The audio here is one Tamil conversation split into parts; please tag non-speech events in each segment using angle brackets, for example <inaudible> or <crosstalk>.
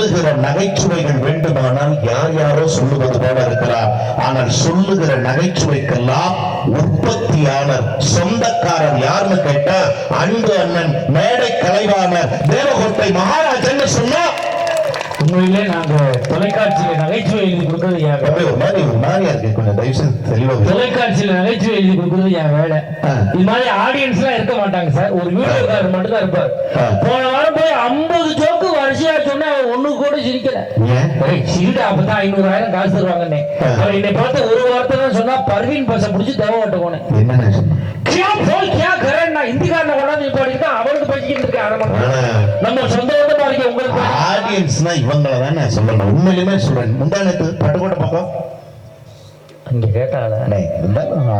சொல்லுகிற நகைச்சுவைகள் வேண்டுமானால் யார் யாரோ சொல்லுவது போல இருக்கிறார். ஆனால் சொல்லுகிற நகைச்சுவைக்கெல்லாம் உற்பத்தியாளர் சொந்தக்காரர் யாருன்னு கேட்டா அன்பு அண்ணன் மேடை கலைவாணர் தேவகோட்டை மகாராஜன் சொன்னா உண்மையிலே நாங்க தொலைக்காட்சியில நகைச்சுவை எழுதி கொடுக்கறது என் வேலை. தம்பி, ஒரு மாதிரி ஒரு மாதிரியா இருக்கு கொஞ்சம் தயவு செய்து தெளிவா பேசு. தொலைக்காட்சியில நகைச்சுவை எழுதி கொடுக்கறது என் வேலை. இது மாதிரி ஆடியன்ஸ் எல்லாம் இருக்க மாட்டாங்க சார் ஒரு வீடியோக்காரர் மட்டும் தான் இருப்பார். போன வாரம் போய் ஐம்பது ஜோக்கு வரிசையா சொன்னா அவன் ஒண்ணு கூட சிரிக்கல ஏன் ஏய், சிரிடா அப்பதான் ஐநூறாயிரம் காசு தருவாங்கன்னே என்னை பார்த்து ஒரு வார்த்தை தான் சொன்னா பர்வீன் பஸ்ஸை பிடிச்சி தேவ ஓட்ட போனேன்? கியா போய் கியா கரேன் நான் இந்திக்காரனை கொண்டாந்து இப்போ அவனுக்கு மணி நேரம். ஆனா, நம்ம சொந்த இருக்கு ஆடியன்ஸ்னா இவங்கள தான் நான் சொல்லணும் உண்மையிலுமே சொல்றேன். முந்தானத்து பட்டுக்கோட்டை பக்கம் அங்க கேட்டால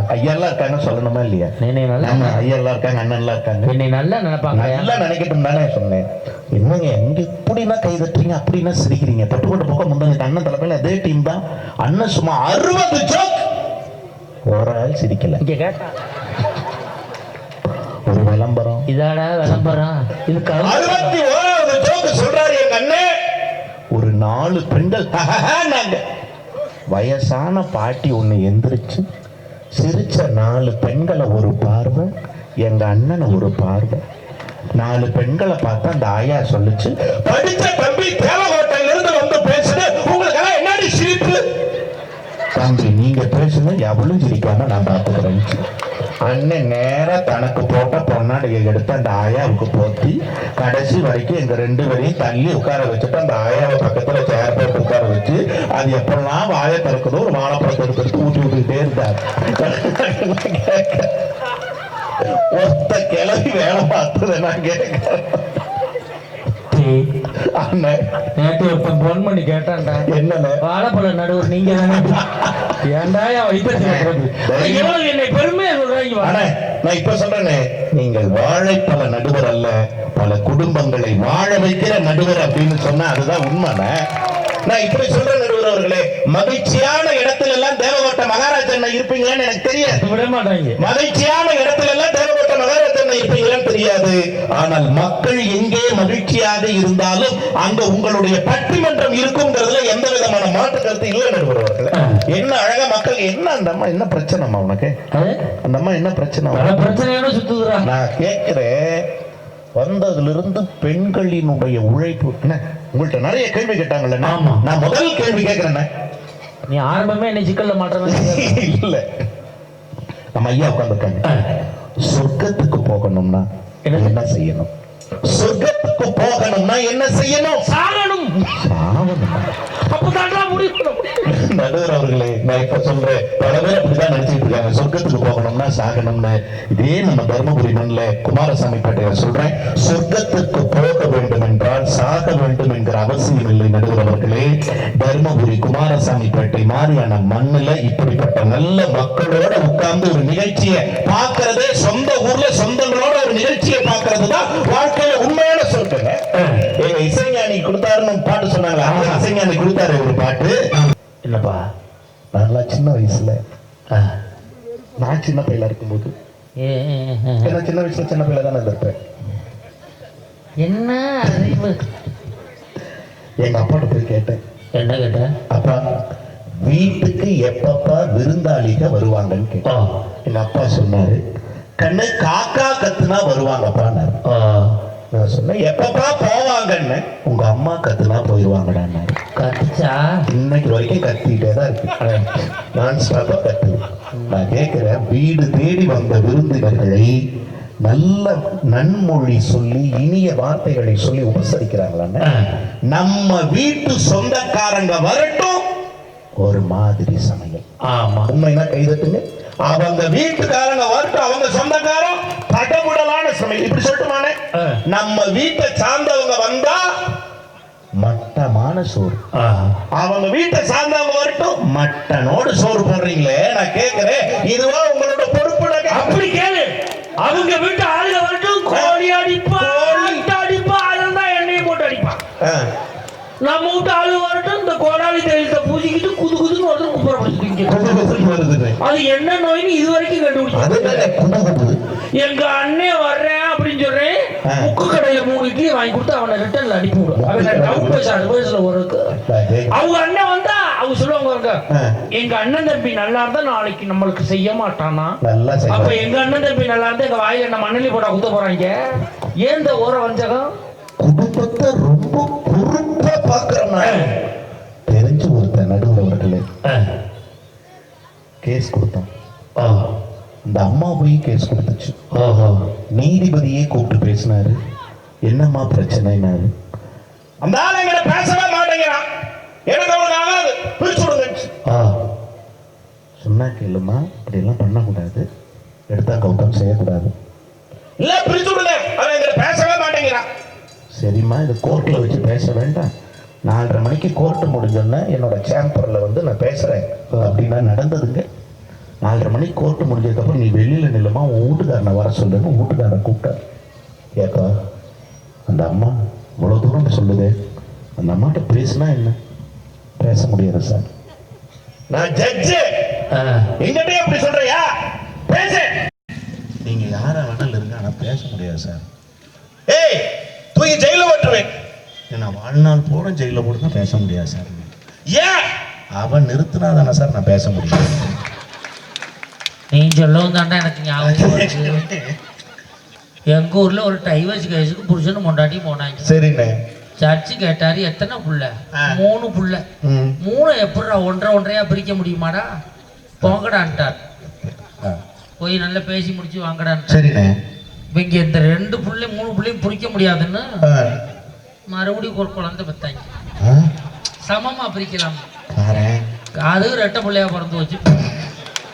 ஐயெல்லாம் இருக்காங்க சொல்லணுமா இல்லையா? நீ ஐயெல்லாம் இருக்காங்க அண்ணன்லாம் இருக்காங்க. என்னை நல்லா நினைப்பாங்க. நல்லா நினைக்கட்டும் தானே சொன்னேன். என்னங்க இங்க இப்படின்னா கை தட்டுறீங்க அப்படின்னா சிரிக்கிறீங்க. பட்டுக்கோட்டை பக்கம் முந்தானத்து அண்ணன் தலைமையில அதே டீம் தான். அண்ணன் சும்மா அறுபது ஜோக் ஒரு ஆள் சிரிக்கல. இங்க கேட்டா. ஒரு விளம்பரம். இதாடா விளம்பரம். இது கவு- அறுபத்தி ஓராவது ஜோக்கு சொல்றாரு எங்க அண்ணன் ஒரு நாலு பெண்கள். <laughs> வயசான பாட்டி ஒண்ணு எந்திரிச்சு சிரிச்ச நாலு பெண்களை ஒரு பார்வை எங்க அண்ணனை ஒரு பார்வை. நாலு பெண்களை பார்த்தா அந்த ஆயா சொல்லுச்சு படிச்ச தம்பி தேவகோட்டையில இருந்து வந்து பேசுது. உங்களுக்கு எல்லாம் என்னடி சிரிப்பு தம்பி நீங்க பேசுங்க எவ்வளவு சிரிக்காம நான் பார்த்துக்கிறேன் அண்ணன் நேரா தனக்கு போட்ட பொன்னாடியை எடுத்து அந்த ஆயாவுக்கு போத்தி கடைசி வரைக்கும் எங்க ரெண்டு பேரையும் தள்ளி உட்கார வச்சுட்டு அந்த ஆயாவை பக்கத்துல சேர் போட்டு உட்கார வச்சு அது எப்பெல்லாம் வாயை திறக்குதோ ஒரு வாழைப்பழத்தை எடுத்து ஊட்டி விட்டுக்கிட்டே இருந்தார். ஒத்த கிளவி வேலை பார்த்தது நான் கேட்க டேய், அண்ணன் நேத்து ஒருத்தன் போன் பண்ணி கேட்டான்டா. என்னன்னு வாழைப்பழ நடுவர் நீங்க தானே? ஏன்டா என் வைத்தியம் என்னை பெருமையா சொல்றாங்க நான் இப்ப சொல்றேனே நீங்கள் வாழைப்பழ நடுவர் அல்ல பல குடும்பங்களை வாழ வைக்கிற நடுவர் அப்படின்னு சொன்னா அதுதான் உண்மைண்ணே. நான் இப்படி சொல்றேன் அவர்களே மகிழ்ச்சியான இடத்துல எல்லாம் தேவகோட்டை மகாராஜன் இருப்பீங்களான்னு எனக்கு தெரியாது. விட மாட்டாங்க மகிழ்ச்சியான இடத்துல எல்லாம் தேவகோட்டை மகாராஜன் இருப்பீங்களான்னு தெரியாது. ஆனால் மக்கள் எங்கே மகிழ்ச்சியாக இருந்தாலும் அங்க உங்களுடைய பட்டிமன்றம் இருக்குங்கிறதுல எந்த விதமான மாற்று கருத்து இல்லை நடுவர் அவர்களே என்ன அழகா மக்கள் என்ன அந்த அம்மா என்ன பிரச்சனைமா உனக்கு? அந்த அம்மா என்ன பிரச்சனை? பிரச்சனையோட சுத்துதுடா. நான் கேட்கிறேன். வந்ததுல இருந்து பெண்களினுடைய உழைப்பு என்ன? உங்கள்ட்ட நிறைய கேள்வி கேட்டாங்கல்ல. நான் முதல் கேள்வி கேட்கிறேன் நீ ஆரம்பமே என்னை சிக்கல்ல மாட்டேன் இல்ல. நம்ம ஐயா உட்காந்துருக்காங்க சொர்க்கத்துக்கு போகணும்னா என்ன? என்ன செய்யணும்? சொர்க்கத்துக்கு போகணும்னா என்ன செய்யணும்? சாகணும். சாவணுமா? அப்பதான்டா முடிவு பண்ண முடியும். நடுவர் அவர்களே நான் இப்ப சொல்றேன். பல பேர் அப்படிதான் நினைச்சிட்டு இருக்காங்க. சொர்க்கத்துக்கு போகணும்னா சாகணும்னு. இதே நம்ம தர்மபுரி மண்ணில் குமாரசாமி பேட்டையர் சொல்றேன். சொர்க்கத்துக்கு போக வேண்டும் என்றால் சாக வேண்டும் என்கிற அவசியம் இல்லை நடுவர் அவர்களே. தர்மபுரி குமாரசாமி பேட்டை மாதிரியான மண்ணுல இப்படிப்பட்ட நல்ல மக்களோட உட்கார்ந்து ஒரு நிகழ்ச்சியை பார்க்கறதே சொந்த ஊர்ல சொந்தங்களோட ஒரு நிகழ்ச்சியை பார்க்கறது தான் வாழ்க்கையில உண்மையான இசைஞானி கொடுத்தாருன்னு பாட்டு சொன்னாங்களா அந்த இசைஞானி கொடுத்தாரு ஒரு பாட்டு. என்னப்பா? நல்லா சின்ன வயசுல நான் சின்ன பையலா இருக்கும்போது. ஏன்னா சின்ன வயசுல சின்ன பையல தானே இருப்பேன் என்ன அறிவு? எங்க அப்பாட்ட போய் கேட்டேன். என்ன கேட்ட? அப்பா வீட்டுக்கு எப்பப்பா விருந்தாளிக வருவாங்கன்னு கேட்டேன். எங்க அப்பா சொன்னாரு கண்ணு காக்கா கத்துனா வருவாங்கப்பான்னாரு. ஓ நான் சொன்னேன் எப்பப்பா போவாங்கன்னு. உங்க அம்மா கத்துனா போயிருவாங்கடான்னாரு கத்துச்சா? இன்னைக்கு வரைக்கும் கத்திட்டே தான் இருக்கு. நான் ஸ்டாப்பா கத்து. நான் கேட்கிறேன் வீடு தேடி வந்த விருந்தினர்களை நல்ல நன்மொழி சொல்லி இனிய வார்த்தைகளை சொல்லி உபசரிக்கிறாங்களான்னு நம்ம வீட்டு சொந்தக்காரங்க வரட்டும். ஒரு மாதிரி சமையல். ஆமா. உண்மைனா கைதட்டுங்க அவங்க வீட்டுக்காரங்க வரட்டும் அவங்க சொந்தக்காரம் தடபுடலான சமையல். இப்படி சொல்லட்டுமானே. நம்ம வீட்டை சார்ந்தவங்க வந்தா மட்டமான சோறு. அவங்க வீட்டை சார்ந்தவங்க வரட்டும் மட்டனோடு சோறு போடுறீங்களே நான் கேட்கிறேன் இதுவா உங்களோட பொறுப்பு அப்படி கேளு. அவங்க வீட்டு ஆளுங்க வரட்டும் கோழி அடிப்பா அது என்ன நோய்னு இது வரைக்கும் கண்டுபிடிச்சு எங்க அண்ணன் வர்றேன் அப்படின்னு சொல்றேன். முக்கு கடையில மூணு இட்லி வாங்கி கொடுத்து அவனை ரிட்டர்ன்ல அனுப்பி விடும் அவன் டவுன் அட்வைஸ்ல ஒரு அவங்க அண்ணன் வந்தா அவங்க சொல்லுவாங்க. எங்க அண்ணன் தம்பி நல்லா இருந்தா நாளைக்கு நம்மளுக்கு செய்ய மாட்டானா? அப்ப எங்க அண்ணன் தம்பி நல்லா இருந்தா எங்க வாயில என்ன மண்ணலி போட்டா குத்த போறாங்க ஏன் இந்த ஓர வஞ்சகம்? குடும்பத்தை ரொம்ப பாக்குறோம்னா தெரிஞ்சு ஒருத்தன் நடுவர் அவர்களே கேஸ் கொடுத்தான் அந்த அம்மா போய் கேஸ் கொடுத்துச்சு. நீதிபதியே கூப்பிட்டு பேசினாரு. என்னம்மா பிரச்சனைனாரு அந்த ஆள் எங்களை பேசவே மாட்டேங்கிறான். எனக்கு அவனுக்கு ஆகாது. பிரிச்சு விடுங்க. சொன்னா கேளுமா. இப்படியெல்லாம் பண்ணக்கூடாது. எடுத்தா கௌதம் செய்யக்கூடாது. இல்ல பிரிச்சு விடுங்க. அவன் எங்களை பேசவே மாட்டேங்கிறான். சரிம்மா இது கோர்ட்டில் வச்சு பேச வேண்டாம். நாலரை மணிக்கு கோர்ட்டு முடிஞ்சோன்னே என்னோட சேம்பரில் வந்து நான் பேசுகிறேன் அப்படின்னா நடந்ததுங்க. நாலரை மணிக்கு கோர்ட்டு முடிஞ்சதுக்கப்புறம் நீ வெளியில் நில்லுமா உன் வீட்டுக்காரனை வர சொல்லுன்னு வீட்டுக்காரனை கூப்பிட்டார் ஏக்கா அந்த அம்மா இவ்வளோ தூரம் சொல்லுது. அந்த அம்மாட்ட பேசினா என்ன? பேச முடியாது சார். நான் ஜட்ஜு எங்கிட்டே அப்படி சொல்றியா? பேசு. நீங்க யாரா வேணாலும் இருங்க ஆனா பேச முடியாது சார். ஏய் தூக்கி ஜெயில ஓட்டுவேன். நான் வாழ்நாள் பூரா ஜெயில போட்டு தான் பேச முடியாது சார். ஏன்? அவன் நிறுத்தினா தானே சார் நான் பேச முடியும். நீ சொல்லவும் தாண்டா எனக்கு ஞாபகம் வருது. எங்க ஊர்ல ஒரு டைவர்ஸ் கேஸுக்கு புருஷன் முண்டாட்டி போனாங்க. சரிண்ணே. சர்ச்சு கேட்டாரு எத்தனை புள்ள? ஆ. மூணு புள்ள. ம். மூணு எப்படிடா ஒன்றரை ஒன்றையா பிரிக்க முடியுமாடா? போங்கடான்ட்டார். ஆ. போய் நல்லா பேசி முடிச்சு வாங்கடான்ட்டார். சரிண்ணே. இவங்க இந்த ரெண்டு புள்ளை மூணு புள்ளையும் பிரிக்க முடியாதுன்னு ஆ. மறுபடியும் ஒரு குழந்தை பெத்தாங்க. சமமா பிரிக்கலாம். அது ரெட்டை பிள்ளையா பிறந்து வச்சு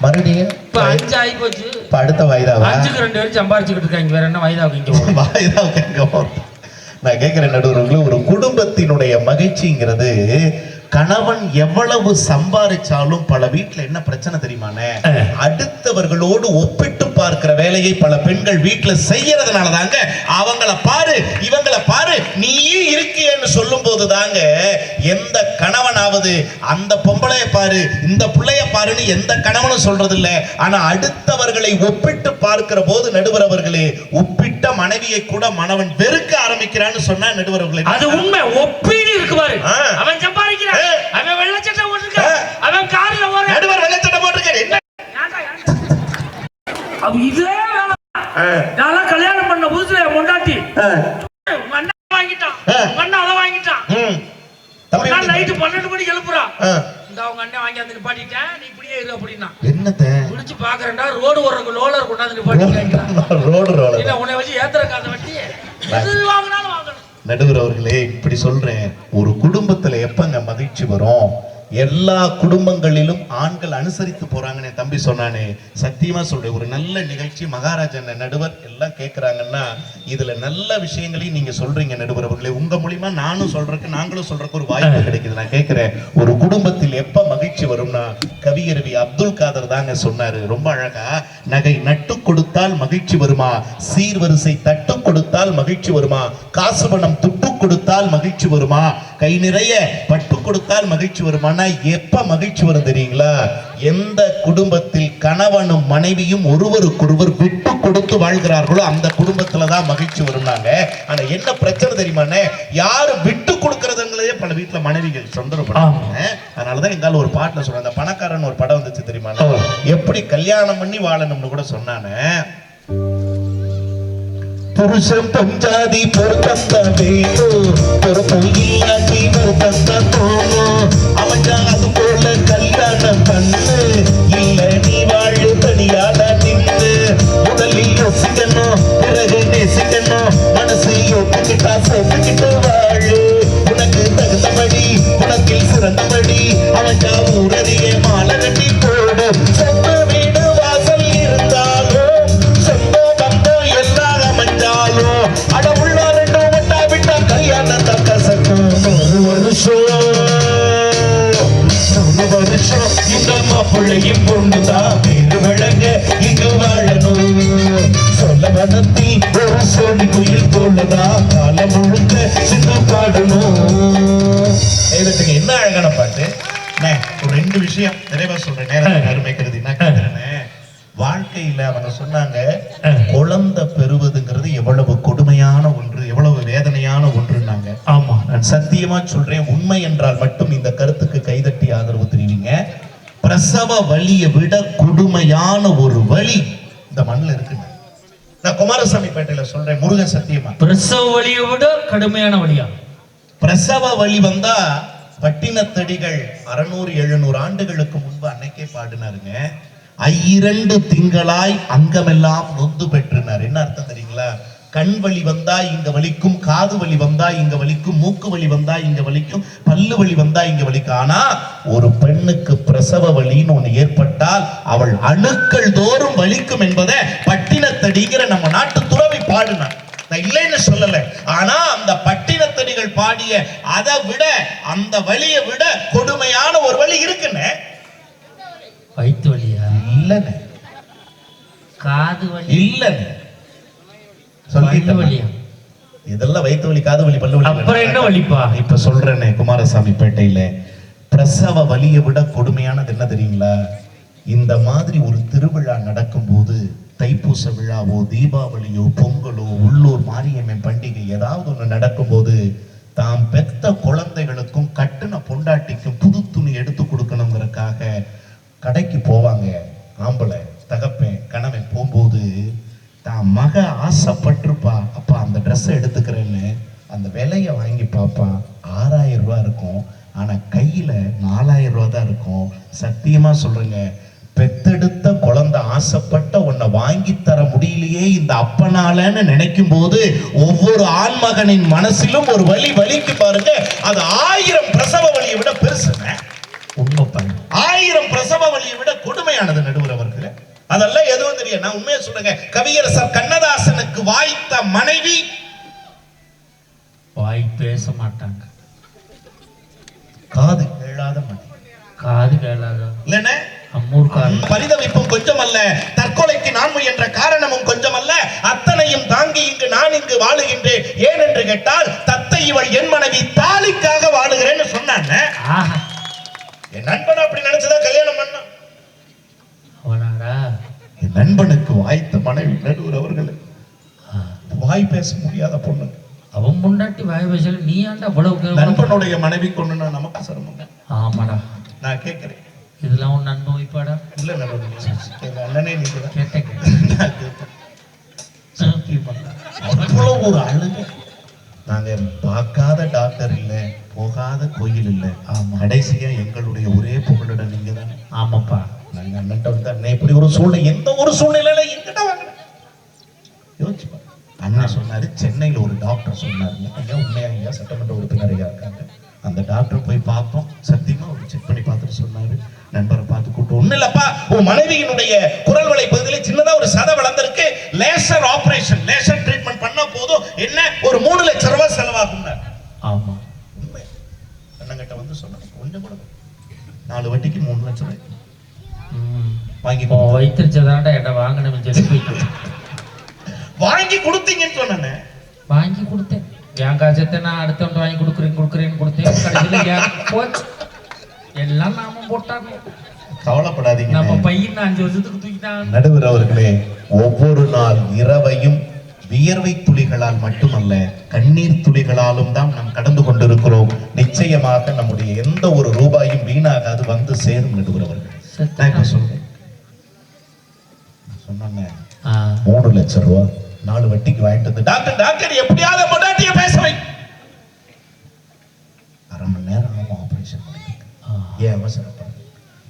மறுபடியும்? இப்ப அஞ்சு ஆகி போச்சு. இப்ப அடுத்த வயதாவா? அஞ்சுக்கு ரெண்டு பேரும் சம்பாரிச்சுக்கிட்டு இருக்காங்க. வேற என்ன வயதாவுக்கு இங்க கேட்கவும். நான் கேட்கிறேன் நடுவர்களே ஒரு குடும்பத்தினுடைய மகிழ்ச்சிங்கிறது கணவன் எவ்வளவு சம்பாதிச்சாலும் பல வீட்டுல என்ன பிரச்சனை தெரியுமானே அடுத்தவர்களோடு ஒப்பிட்டு பார்க்கிற வேலையை பல பெண்கள் வீட்டுல செய்யறதுனால தாங்க அவங்கள பாரு இவங்கள பாரு நீயும் இருக்கியேன்னு சொல்லும் போது தாங்க எந்த கணவனாவது அந்த பொம்பளைய பாரு இந்த பிள்ளைய பாருன்னு எந்த கணவனும் சொல்றது இல்ல ஆனா அடுத்தவர்களை ஒப்பிட்டு பார்க்கிற போது நடுவர் அவர்களே ஒப்பிட்ட மனைவியை கூட மணவன் வெறுக்க ஆரம்பிக்கிறான்னு சொன்னா நடுவர் அவர்களே அது உண்மை. ஒப்பீடு இருக்கு பாரு. அவன் சம்பாதிக்கிறான். போட்டிருக்கான். அவன் கார்ல ஓர நடுவர் போட்டிருக்காரு. நான் கல்யாணம் பண்ண புதுசுல பொண்டாட்டி. வாங்கிட்டான். அதை வாங்கிட்டான். நான் நைட்டு பன்னெண்டு மணிக்கு எழுப்புறான். இந்த அவங்க அண்ணன் வாங்கி நிப்பாட்டிட்டேன். நீ இப்படியே இரு அப்படின்னா. என்னத்த? பாக்குறேன்டா. ரோடு ஓடுறவங்க லோலர் கொண்டாந்து <laughs> ரோடு ரோலர்? இல்ல உன்னை வச்சு ஏத்துற வட்டி எது வாங்கினாலும் வாங்கணும் நடுவர் அவர்களே இப்படி சொல்றேன். ஒரு குடும்பத்துல எப்பங்க மகிழ்ச்சி வரும்? எல்லா குடும்பங்களிலும் ஆண்கள் அனுசரித்து போறாங்கன்னு தம்பி சொன்னானே. சத்தியமா சொல்றேன் ஒரு நல்ல நிகழ்ச்சி மகாராஜன் நடுவர் எல்லாம் கேட்கறாங்கன்னா இதுல நல்ல விஷயங்களையும் நீங்க சொல்றீங்க நடுவர் அவர்களே. உங்க மூலியமா நானும் சொல்றதுக்கு நாங்களும் சொல்றதுக்கு ஒரு வாய்ப்பு கிடைக்குது. நான் கேட்கிறேன் ஒரு குடும்பத்தில் எப்ப மகிழ்ச்சி வரும்னா கவியரவி அப்துல் காதர் தாங்க சொன்னாரு. ரொம்ப அழகா நகை நட்டு கொடுத்தால் மகிழ்ச்சி வருமா? சீர்வரிசை தட்டு கொடுத்தால் மகிழ்ச்சி வருமா? காசு பணம் துட்டு கொடுத்தால் மகிழ்ச்சி வருமா? கை நிறைய பட்டு கொடுத்தால் மகிழ்ச்சி வருமானா எப்ப மகிழ்ச்சி வரும் தெரியுங்களா? எந்த குடும்பத்தில் கணவனும் மனைவியும் ஒருவருக்கொருவர் விட்டு கொடுத்து வாழ்கிறார்களோ அந்த குடும்பத்துல தான் மகிழ்ச்சி வரும்னாங்க. ஆனா என்ன பிரச்சனை தெரியுமாண்ணே யாரு விட்டு கொடுக்கறதுங்களே பல வீட்டுல மனைவிகள் தொந்தரப்படுறாங்க அதனாலதான் எங்கால ஒரு பாட்டுல சொல்றேன். அந்த பணக்காரன் ஒரு படம் வந்துச்சு தெரியுமா எப்படி கல்யாணம் பண்ணி வாழணும்னு கூட சொன்னானே? புருஷன் பஞ்சாதி பொருத்தந்த வேணும் பொறுப்பும் இல்லாட்டி வருத்தந்த தோணும் அமைஞ்சா அது போல கல்யாணம் பண்ணு இல்ல நீ வாழு தனியால நின்று முதலில் யோசிக்கணும் பிறகு நேசிக்கணும் மனசு யோசிக்கிட்டா சேர்த்துக்கிட்டு வாழு. உனக்கு தகுந்தபடி உனக்கில் சிறந்தபடி அவன் ஊரறிய வருஷம் இந்த மாப்பிள்ளையும் பொண்ணுதான் வீடு வழங்க இங்கு வாழணும். சொல்ல மனத்தி ஒரு சோடி குயில் போலதான் காலம் முழுக்க சின்ன பாடணும். ஏதட்டுங்க என்ன அழகான பாட்டு? ஒரு ரெண்டு விஷயம் நிறைவா சொல்றேன். நேரம் அருமை கருதி வாழ்க்கையில அவங்க சொன்னாங்க குழந்தை பெறுவதுங்கிறது எவ்வளவு கொடுமையான ஒன்று எவ்வளவு வேதனையான ஒன்றுனாங்க ஆமா. நான் சத்தியமா சொல்றேன் உண்மை என்றால் மட்டும் இந்த கருத்துக்கு கைதட்டி ஆதரவு தெரிவிங்க. பிரசவ வலியை விட கொடுமையான ஒரு வலி இந்த மண்ணில் இருக்குங்க. நான் குமாரசாமி பேட்டையில சொல்றேன் முருகன் சத்தியமா. பிரசவ வலியை விட கடுமையான வழியா பிரசவ வலி வந்தா பட்டினத்தடிகள் அறுநூறு எழுநூறு ஆண்டுகளுக்கு முன்பு அன்னைக்கே பாடினாருங்க. ஐயிரண்டு திங்களாய் அங்கமெல்லாம் நொந்து பெற்றினார் என்ன அர்த்தம் தெரியுங்களா? கண் வலி வந்தா இங்க வலிக்கும் காது வலி வந்தா இங்க வலிக்கும் மூக்கு வலி வந்தா இங்க வலிக்கும் பல்லு வலி வந்தா இங்க வலிக்கும். ஆனா ஒரு பெண்ணுக்கு பிரசவ வலின்னு ஒண்ணு ஏற்பட்டால் அவள் அணுக்கள் தோறும் வலிக்கும் என்பதை பட்டினத்தடிங்கிற நம்ம நாட்டு துறவி பாடினார் நான் இல்லைன்னு சொல்லல. ஆனா அந்த பட்டினத்தடிகள் பாடிய அதை விட அந்த வலியை விட கொடுமையான ஒரு வழி இருக்குன்னு. வயிற்று வலியா? இல்லன்னு. காது வலி. இல்லன்னு. சொல்லிட்டேன் இதெல்லாம் வயிற்று வலி காது வலி பல்லு வலி அப்புறம் என்ன வலிப்பா? இப்ப சொல்றேனே குமாரசாமி பேட்டையில. பிரசவ வலியை விட கொடுமையானது என்ன தெரியுங்களா? இந்த மாதிரி ஒரு திருவிழா நடக்கும்போது தைப்பூச விழாவோ தீபாவளியோ பொங்கலோ உள்ளூர் மாரியம்மன் பண்டிகை ஏதாவது ஒண்ணு நடக்கும்போது தாம் பெத்த குழந்தைகளுக்கும் கட்டுன பொண்டாட்டிக்கும் புது துணி எடுத்து கொடுக்கணுங்கிறதுக்காக கடைக்கு போவாங்க ஆம்பளை தகப்பன் கணவன் போகும்போது தான் மக ஆசைப்பட்டிருப்பா அப்பா அந்த ட்ரெஸ்ஸை எடுத்துக்கிறேன்னு அந்த விலையை வாங்கி பார்ப்பா ஆறாயிரம் ரூபாய் இருக்கும் ஆனா கையில நாலாயிரம் ரூபாய் தான் இருக்கும் சத்தியமா சொல்றேங்க? பெத்தெடுத்த குழந்தை ஆசைப்பட்ட உன்னை வாங்கி தர முடியலையே இந்த அப்பனாலன்னு நினைக்கும் போது ஒவ்வொரு ஆண்மகனின் மனசிலும் ஒரு வலி வலிக்கு பாருங்க. அது ஆயிரம் பிரசவ வலியை விட பெருசுங்க உண்மைப்பா ஆயிரம் பிரசவ வலியை விட கொடுமையானது நடுவர் அவர்களே அதெல்லாம் எதுவும் தெரியும் நான் உண்மையை சொல்றேங்க. கவியரசர் கண்ணதாசனுக்கு வாய்த்த மனைவி வாய் பேச மாட்டாங்க. காது கேளாத மனைவி. காது கேளாத? இல்லைன்னா பரிதவிப்பும் கொஞ்சம் அல்ல தற்கொலைக்கு நான் முயன்ற காரணமும் கொஞ்சம் அல்ல அத்தனையும் தாங்கி இங்கு நான் இங்கு வாழுகின்றேன். ஏன் என்று கேட்டால் தத்தை இவள் என் மனைவி தாலிக்காக வாழுகிறேன்னு சொன்னாங்க ஆஹா. என் நண்பன் அப்படி நினைச்சுதான் கல்யாணம் பண்ணான் என் நண்பனுக்கு வாய்த்த மனைவி நடுவர் அவர்கள். வாய் பேச முடியாத பொண்ணு. அவன் முன்னாடி வாய் பேசல நீ ஆண்டா அவ்வளவு? நண்பனுடைய மனைவி கொண்டுனா நமக்கு சிரமங்க ஆமாடா. நான் கேட்கிறேன். இதெல்லாம் உன் நண்பன் வைப்பாடா இல்ல நடுவர் எங்க அண்ணனே நீங்க தான் கேட்ட கேட்ட நான் கேட்பேன். சத்தியமா. அவ்வளவு ஒரு அழுகை. நாங்க பார்க்காத டாக்டர் இல்ல போகாத கோயில் இல்ல. ஆமா. கடைசியா எங்களுடைய ஒரே புகழிடம் நீங்க தான். ஆமாப்பா. நாங்க அண்ணன்ட்ட வந்து அண்ணன் இப்படி ஒரு சூழ்நிலை எந்த ஒரு சூழ்நிலையில எங்கிட்ட வாங்கினேன் யோசிச்சு பாரு. அண்ணன் சொன்னாரு சென்னையில ஒரு டாக்டர் சொன்னாருங்க ஐயா உண்மையா ஐயா சட்டமன்ற உறுப்பினர் ஐயா இருக்காங்க. அந்த டாக்டர் போய் பார்த்தோம் சத்தியமா சொன்னாரு. நண்பரை பார்த்து கூப்பிட்டு ஒண்ணு இல்லப்பா உன் மனைவியினுடைய குரல் வலை பகுதியில சின்னதா ஒரு சதை வளர்ந்திருக்கு. லேசர் ஆபரேஷன் லேசர் ட்ரீட்மெண்ட் பண்ணா போதும். என்ன? ஒரு மூணு லட்சம் ரூபாய் செலவாகும்னாரு ஆமா. உண்மை. அண்ணங்கிட்ட வந்து சொன்னாங்க கொஞ்சம் கூட நாலு வட்டிக்கு மூணு லட்சம் ரூபாய். வாங்கி வைத்திருச்சதாண்டா என்ன வாங்கணும்னு சொல்லி வாங்கி கொடுத்தீங்கன்னு சொன்னேன். வாங்கி கொடுத்தேன். என் காசத்தை நான் அடுத்தவன் வாங்கி கொடுக்குறேன் கொடுக்குறேன்னு கொடுத்தேன். கடைசியில் போச்சு. எல்லாம் நாம போட்டாங்க கவலைப்படாதீங்க. நம்ம பையன் அஞ்சு வருஷத்துக்கு தூக்கிட்டான் நடுவர் அவர்களே ஒவ்வொரு நாள் இரவையும் வியர்வை துளிகளால் மட்டுமல்ல கண்ணீர் துளிகளாலும் தான் நாம் கடந்து கொண்டிருக்கிறோம். நிச்சயமாக நம்முடைய எந்த ஒரு ரூபாயும் வீணாகாது வந்து சேரும் நடுவர் அவர்கள் நான் இப்ப சொல்றேன். சொன்னேன் ஆ, மூணு லட்சம் ரூபா நாலு வட்டிக்கு வாங்கிட்டு வந்து டாக்டர் டாக்டர் எப்படியாவது பொண்டாட்டிய பேச வை. அரை மணி நேரம் ஆகும் ஆபரேஷன் பண்ணிட்டு ஆ. ஏன் அவசரப்படுற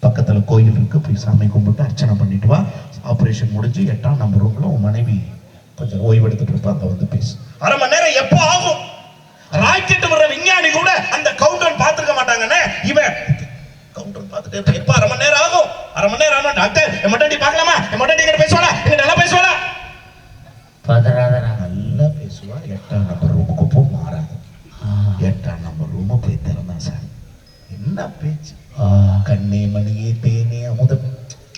பக்கத்துல கோயில் இருக்கு போய் சாமி கும்பிட்டு அர்ச்சனை பண்ணிட்டு வா. ஆபரேஷன் முடிஞ்சு எட்டாம் நம்பர் ரூம்ல உன் மனைவி கொஞ்சம் ஓய்வு எடுத்துட்டு இருப்பாங்க வந்து பேசு. அரை மணி நேரம் எப்போ ஆகும்? ராக்கெட் வர்ற விஞ்ஞானி கூட அந்த கவுண்டர் பார்த்துருக்க மாட்டாங்கன்னு இவன் கவுண்டர் பார்த்துட்டே. எப்ப அரை மணி நேரம் ஆகும்? அரை மணி நேரம் ஆகும் டாக்டர் என் மட்டாட்டி பார்க்கலாமா? என் கிட்ட பேசுவாளா? எங்க நல்லா பேசுவாளா? பதறாதடா. நல்லா பேசுவா. எட்டாம் நம்பர் ரூமுக்கு போ மாறாது ஆ, எட்டாம் நம்பர் ரூமை போய் திறந்தான் சார் என்ன பேச்சு? கண்ணே மணியே தேனே அமுதம்.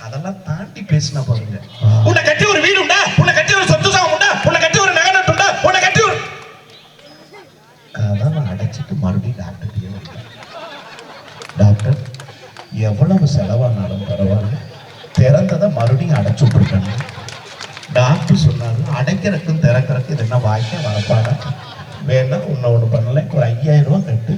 அதெல்லாம் தாண்டி பேசினா பாருங்க ஆ. உன்னை கட்டி ஒரு வீடு உண்டா உன்னை கட்டி ஒரு சொத்து சாகம் உண்டா உன்னை கட்டி ஒரு நகை நட்டு உண்டா உன்னை கட்டி ஒரு கதவை அடைச்சிட்டு மறுபடியும் டாக்டர்கிட்டயே வந்தேன் டாக்டர் எவ்வளவு செலவானாலும் பரவாயில்ல திறந்ததை மறுபடியும் அடைச்சு விட்டுருக்காங்க டாக்டர் சொன்னாரு அடைக்கிறதுக்கும் திறக்கிறதுக்கும் இது என்ன வாய்க்க வரப்பாடா வேணா ஒன்று ஒன்று பண்ணல ஒரு ஐயாயிரம் ரூபா கட்டு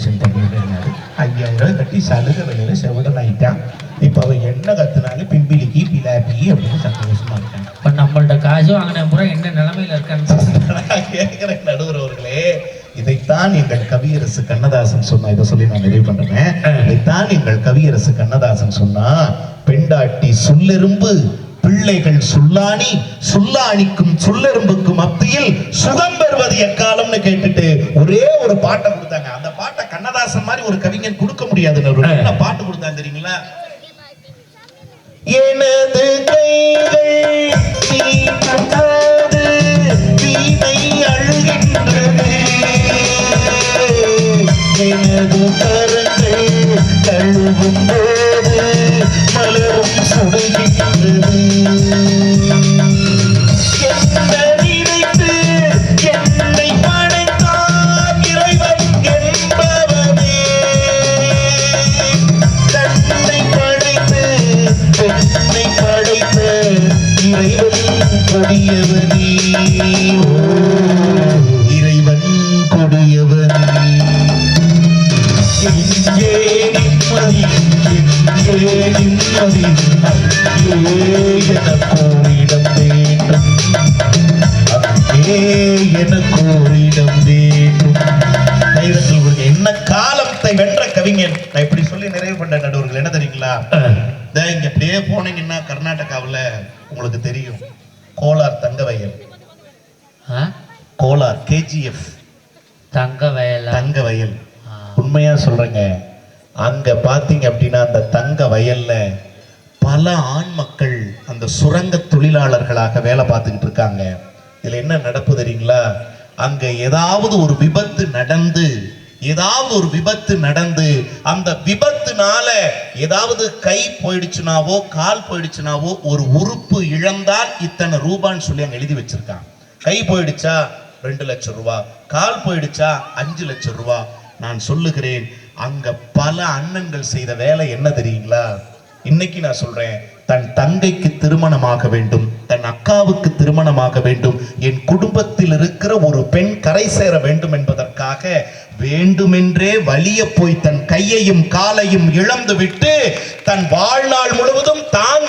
ஆப்ரேஷன் பண்ணிடுறாரு ஐயாயிரம் ரூபாய் கட்டி சலுகை செவிடன் ஆயிட்டான் இப்போ அவன் என்ன கத்துனாலும் பிம்பிலிக்கி பிலாப்பி அப்படின்னு சந்தோஷமா இருக்காங்க இப்ப நம்மள்ட்ட காசு வாங்கின முறை என்ன நிலைமையில இருக்கான்னு கேட்கிறேன் நடுவர் அவர்களே இதைத்தான் எங்கள் கவியரசு கண்ணதாசன் சொன்னா இதை சொல்லி நான் நிறைவு பண்றேன் இதைத்தான் எங்கள் கவியரசு கண்ணதாசன் சொன்னா பெண்டாட்டி சொல்லெரும்பு பிள்ளைகள் சுல்லாணி சுல்லாணிக்கும் சொல்லெரும்புக்கும் மத்தியில் சுகம் பெறுவது எக்காலம்னு கேட்டுட்டு ஒரே ஒரு பாட்டை கொடுத்தாங்க கண்ணதாசன் மாதிரி ஒரு கவிஞன் கொடுக்க முடியாது. என்ன பாட்டு கொடுத்தாங்க தெரியுங்களா? எனது கைகள் எனது கரங்கள் தழுவும் என்ன காலத்தை வென்ற கவிஞன் நான் இப்படி சொல்லி நிறைவு பண்ண நடுவர்கள் என்ன தெரியுங்களா இங்க அப்படியே போனீங்கன்னா கர்நாடகாவுல உங்களுக்கு தெரியும் கோலார் தங்க வயல் ஆ? கோலார் கேஜிஎஃப் தங்க வயலா தங்க வயல் ஆ. உண்மையா சொல்றேங்க அங்க பாத்தீங்க அப்படின்னா அந்த தங்க வயல்ல பல ஆண் மக்கள் அந்த சுரங்க தொழிலாளர்களாக வேலை பார்த்துக்கிட்டு இருக்காங்க. இதுல என்ன நடப்பு தெரியுங்களா? அங்க ஏதாவது ஒரு விபத்து நடந்து ஏதாவது ஒரு விபத்து நடந்து அந்த விபத்துனால ஏதாவது கை போயிடுச்சுனாவோ கால் போயிடுச்சுனாவோ ஒரு உறுப்பு இழந்தால் இத்தனை ரூபான்னு சொல்லி அங்க எழுதி வச்சிருக்கான் கை போயிடுச்சா? ரெண்டு லட்சம் ரூபா. கால் போயிடுச்சா? அஞ்சு லட்சம் ரூபா. நான் சொல்லுகிறேன் அங்க பல அண்ணன்கள் செய்த வேலை என்ன தெரியுங்களா? இன்னைக்கு நான் சொல்றேன் தன் தங்கைக்கு திருமணமாக வேண்டும் தன் அக்காவுக்கு திருமணமாக வேண்டும் என் குடும்பத்தில் இருக்கிற ஒரு பெண் கரை சேர வேண்டும் என்பதற்காக வேண்டுமென்றே வலிய போய் தன் கையையும் காலையும் இழந்து விட்டு தன் வாழ்நாள் முழுவதும் தான்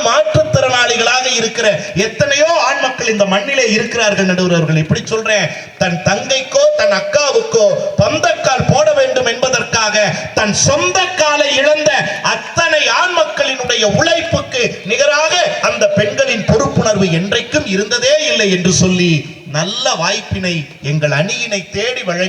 மாற்றுத்திறனாளிகளாக இருக்கிற எத்தனையோ ஆண் மக்கள் இந்த மண்ணிலே இருக்கிறார்கள் நடுவர் இப்படி சொல்றேன் தன் தங்கைக்கோ தன் அக்காவுக்கோ பந்தக்கால் போட வேண்டும் என்பதற்காக தன் சொந்த காலை இழந்த அத்தனை ஆண் மக்களினுடைய உழைப்புக்கு நிகராக அந்த பெண்களின் பொறுப்புணர்வு என்றைக்கும் இருந்ததே இல்லை என்று சொல்லி நல்ல வாய்ப்பினை எங்கள் அணியினை தேடி வழங்கி